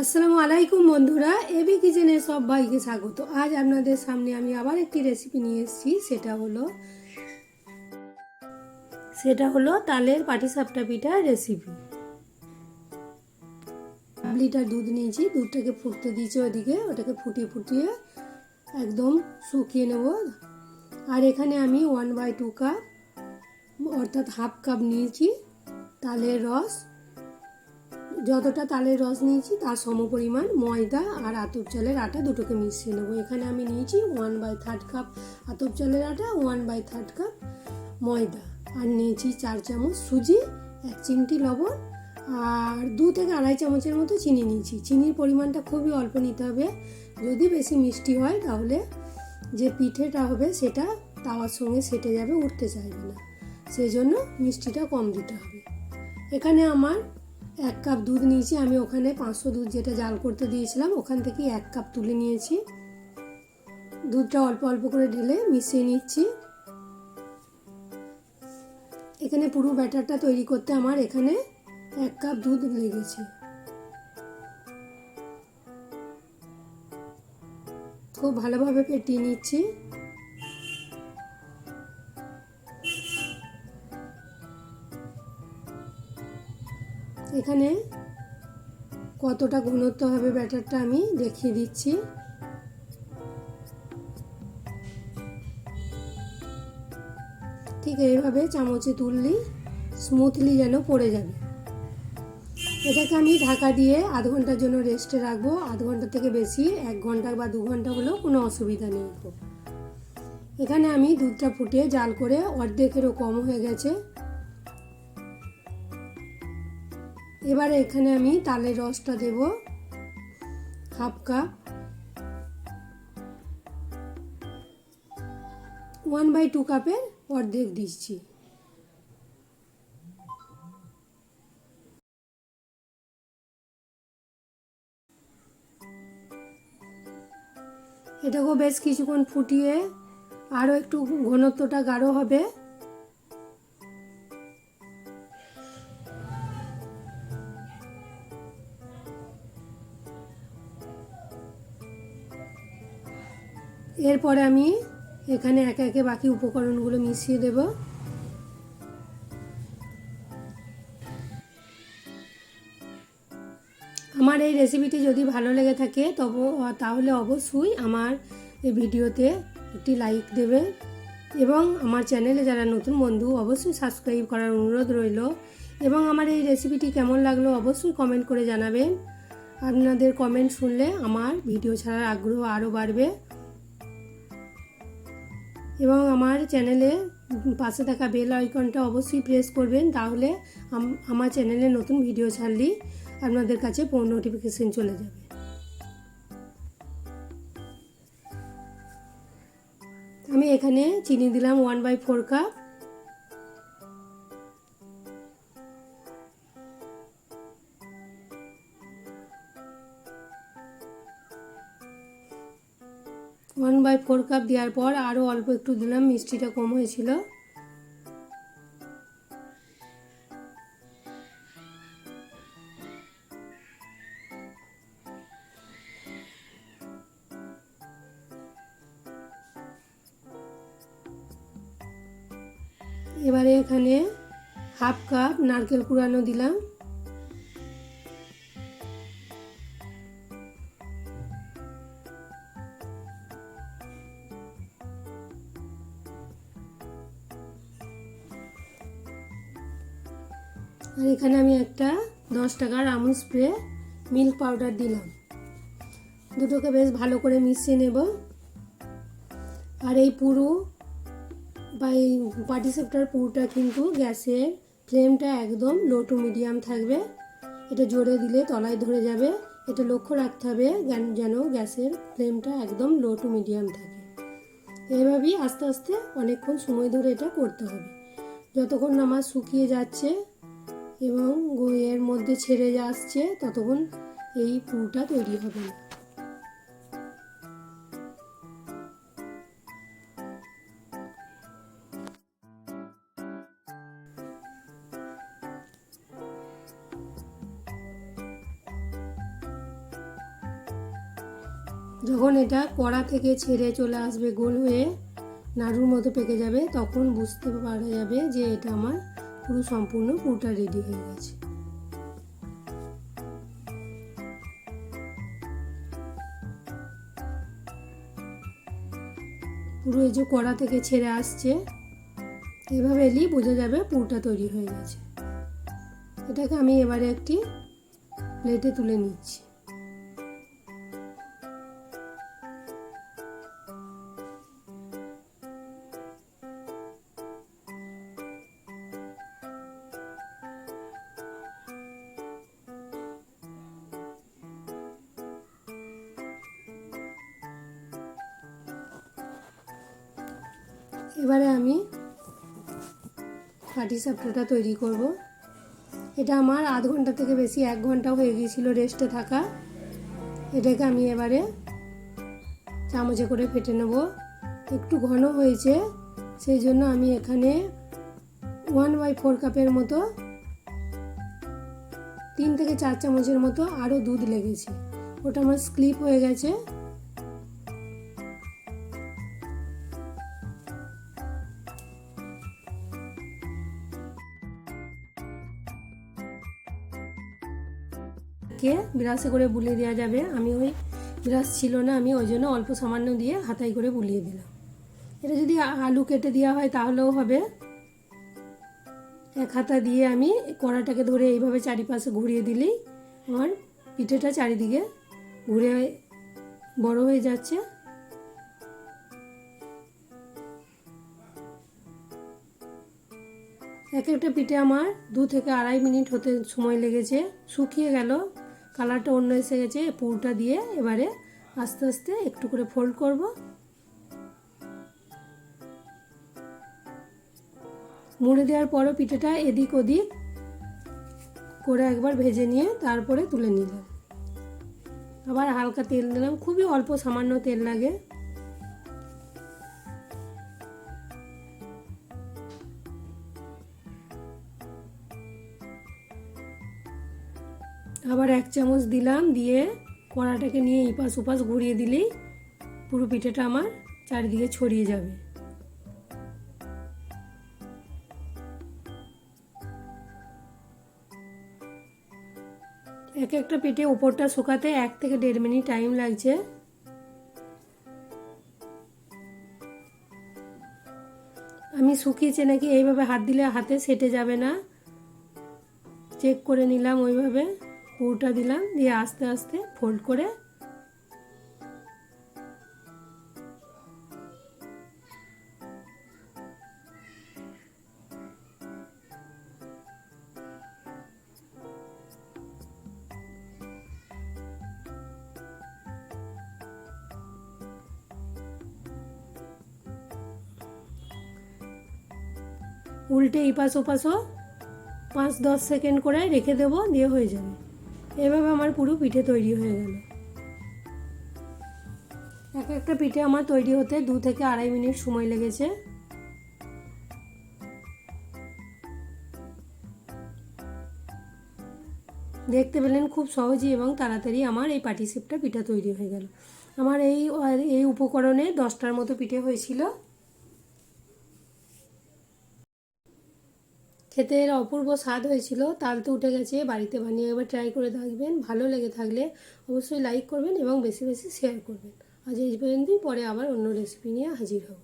আসসালামু আলাইকুম বন্ধুরা, এবি কিচেনে সবাইকে স্বাগত। আজ আপনাদের সামনে আমি আবার একটি রেসিপি নিয়ে এসেছি, সেটা হলো সেটা হলো তালের পাটিসাপটা পিঠার রেসিপি লিটার দুধ নিয়েছি, দুধটাকে ফুটতে দিয়েছি ওদিকে ওটাকে ফুটিয়ে ফুটিয়ে একদম শুকিয়ে নেব। আর এখানে আমি ওয়ান বাই টু কাপ অর্থাৎ হাফ কাপ নিয়েছি তালের রস। যতটা তালের রস নিয়েছি, তার সমপরিমাণ ময়দা আর আতপ চালের আটা দুটোকে মিশিয়ে নেব। এখানে আমি নিয়েছি ওয়ান বাই থার্ড কাপ আতপ চালের আটা ওয়ান বাই থার্ড কাপ ময়দা। আর নিয়েছি চার চামচ সুজি, এক চিমটি লবণ আর দু থেকে আড়াই চামচের মতো চিনি নিয়েছি। চিনির পরিমাণটা খুবই অল্প নিতে হবে। যদি বেশি মিষ্টি হয়, তাহলে যে পিঠেটা হবে, সেটা তাওয়ার সঙ্গে সেটে যাবে, উঠতে চাইবে না। সেই জন্য মিষ্টিটা কম দিতে হবে। এখানে আমার এক কাপ দুধ নিয়েছি, আমি ওখানে পাঁচশো দুধ যেটা জাল করতে দিয়েছিলাম, ওখান থেকে এক কাপ তুলে নিয়েছি। দুধটা অল্প অল্প করে ঢেলে মিশিয়ে নিচ্ছি। এখানে পুরো ব্যাটারটা তৈরি করতে আমার এখানে এক কাপ দুধ লেগেছে। খুব ভালোভাবে ফেটিয়ে নিচ্ছি। এখানে কতটা ঘনত্ব হবে ব্যাটারটা আমি দেখিয়ে দিচ্ছি। ঠিক এইভাবে চামচে তুললি স্মুথলি যেন পড়ে যাবে। এটাকে আমি ঢাকা দিয়ে আধ ঘণ্টার জন্য রেস্টে রাখব। আধ ঘণ্টা থেকে বেশি, এক ঘণ্টা বা দু ঘণ্টা হলেও কোনো অসুবিধা নেই। এখানে আমি দুধটা ফুটিয়ে জাল করে অর্ধেকেরও কম হয়ে গেছে। এবারে এখানে আমি তালের রসটা দেব, half cup. One by two কাপের অর্ধেক দিচ্ছি। এটাকেও বেশ কিছুক্ষণ ফুটিয়ে আরও একটু ঘনত্বটা গাঢ় হবে। এরপরে আমি এখানে একে একে বাকি উপকরণগুলো মিশিয়ে দেব। আমার এই রেসিপিটি যদি ভালো লেগে থাকে তবে তাহলে অবশ্যই আমার এই ভিডিওতে একটি লাইক দেবে এবং আমার চ্যানেলে যারা নতুন বন্ধু অবশ্যই সাবস্ক্রাইব করার অনুরোধ রইল এবং আমার এই রেসিপিটি কেমন লাগল অবশ্যই কমেন্ট করে জানাবেন। আপনাদের কমেন্ট শুনলে আমার ভিডিও ছাড়ার আগ্রহ আরও বাড়বে। এবং আমার চ্যানেলে পাশে থাকা বেল আইকনটা অবশ্যই প্রেস করবেন, তাহলে আমার চ্যানেলে নতুন ভিডিও ছাড়লেই আপনাদের কাছে ফোন নোটিফিকেশন চলে যাবে। আমি এখানে চিনি দিলাম one by four cup one by four cup দেওয়ার পর আরও অল্প একটু দিলাম, মিষ্টিটা কম হয়েছিল। এবারে এখানে হাফ কাপ নারকেল কুড়ানো দিলাম। আর এখানে আমি একটা দশ টাকার আমুল স্প্রে মিল্ক পাউডার দিলাম। দুটোকে বেশ ভালো করে মিশিয়ে নেব। আর এই পুরু বা এই পাটিসাপটার পুরোটা কিন্তু গ্যাসের ফ্লেমটা একদম লো টু মিডিয়াম থাকবে। এটা জোরে দিলে তলায় ধরে যাবে। এটা লক্ষ্য রাখতে হবে যেন গ্যাসের ফ্লেমটা একদম লো টু মিডিয়াম থাকে। এভাবেই আস্তে আস্তে অনেকক্ষণ সময় ধরে এটা করতে হবে। যতক্ষণ আমার শুকিয়ে যাচ্ছে এবং এর মধ্যে ছেড়ে আসছে, ততক্ষণ এই পুরোটা তৈরি হবে না। যখন এটা কড়া থেকে ছেড়ে চলে আসবে গোল হয়ে, নাড়ুর মতো পেকে যাবে, তখন বুঝতে পারা যাবে যে এটা আমার পুরো সম্পূর্ণ পুরোটা রেডি হয়ে গেছে। পুরো এই যে কড়া থেকে ছেড়ে আসছে, এভাবে এলেই বোঝা যাবে পুরটা তৈরি হয়ে গেছে। এটাকে আমি এবারে একটি প্লেটে তুলে নিচ্ছি। এবারে আমি পাটিসাপটাটা তৈরি করব। এটা আমার আধ ঘণ্টা থেকে বেশি, এক ঘণ্টা হয়ে গিয়েছিল রেস্টে থাকা। এটাকে আমি এবারে চামচে করে ফেটে নেব। একটু ঘন হয়েছে, সেই জন্য আমি এখানে ওয়ান বাই ফোর কাপের মতো, তিন থেকে চার চামচের মতো আরও দুধ লেগেছে। ওটা আমার স্লিপ হয়ে গেছে। কে? ব্রাশে করে বুলিয়ে দেওয়া যাবে। আমি ওই ব্রাশ ছিল না, আমি ওই জন্য অল্প সামান্য দিয়ে হাতাই করে বুলিয়ে দিলাম। এটা যদি আলু কেটে দেওয়া হয় তাহলেও হবে। এক হাতা দিয়ে আমি কড়াটাকে ধরে এইভাবে চারিপাশে ঘুরিয়ে দিলেই আমার পিঠেটা চারিদিকে ঘুরে বড় হয়ে যাচ্ছে। এক একটা পিঠে আমার দু থেকে আড়াই মিনিট হতে সময় লেগেছে। শুকিয়ে গেল। কালারটা অন্য এসে গেছে পুরটা দিয়ে এবারে আস্তে আস্তে একটু করে ফোল্ড করব। মুড়ে দেওয়ার পরও পিঠেটা এদিক ওদিক করে একবার ভেজে নিয়ে তারপরে তুলে নিলাম। আবার হালকা তেল দিলাম, খুবই অল্প সামান্য তেল লাগে। আবার এক চামচ দিলাম, দিয়ে কড়াটাকে নিয়ে ইপাশ ওপাশ ঘুরিয়ে দিলেই পুরো পিঠেটা আমার চারিদিকে ছড়িয়ে যাবে। এক একটা পিঠে ওপরটা শুকাতে এক থেকে দেড় মিনিট টাইম লাগছে। আমি শুকিয়েছে নাকি এইভাবে হাত দিলে হাতে সেটে যাবে না। চেক করে নিলাম ওইভাবে। পুরোটা দিলাম, দিয়ে আস্তে আস্তে ফোল্ড করে উল্টে এপাশ ওপাশও পাঁচ দশ সেকেন্ড করে রেখে দেবো, দিয়ে হয়ে যাবে। এভাবে আমার পুরো পিঠে তৈরি হয়ে গেল। এক একটা পিঠে আমার তৈরি হতে দু থেকে আড়াই মিনিট সময় লেগেছে। দেখতে পেলেন খুব সহজেই এবং তাড়াতাড়ি আমার এই পাটিসেপটা পিঠা তৈরি হয়ে গেল। আমার এই এই উপকরণে দশটার মতো পিঠে হয়েছিল। খেতে এর অপূর্ব স্বাদ হয়েছিল তাল তো উঠে গেছে, বাড়িতে বানিয়ে একবার ট্রাই করে দেখবেন ভালো লেগে থাকলে অবশ্যই লাইক করবেন এবং বেশি বেশি শেয়ার করবেন। আজ এই পর্যন্তই, পরে আবার অন্য রেসিপি নিয়ে হাজির হব।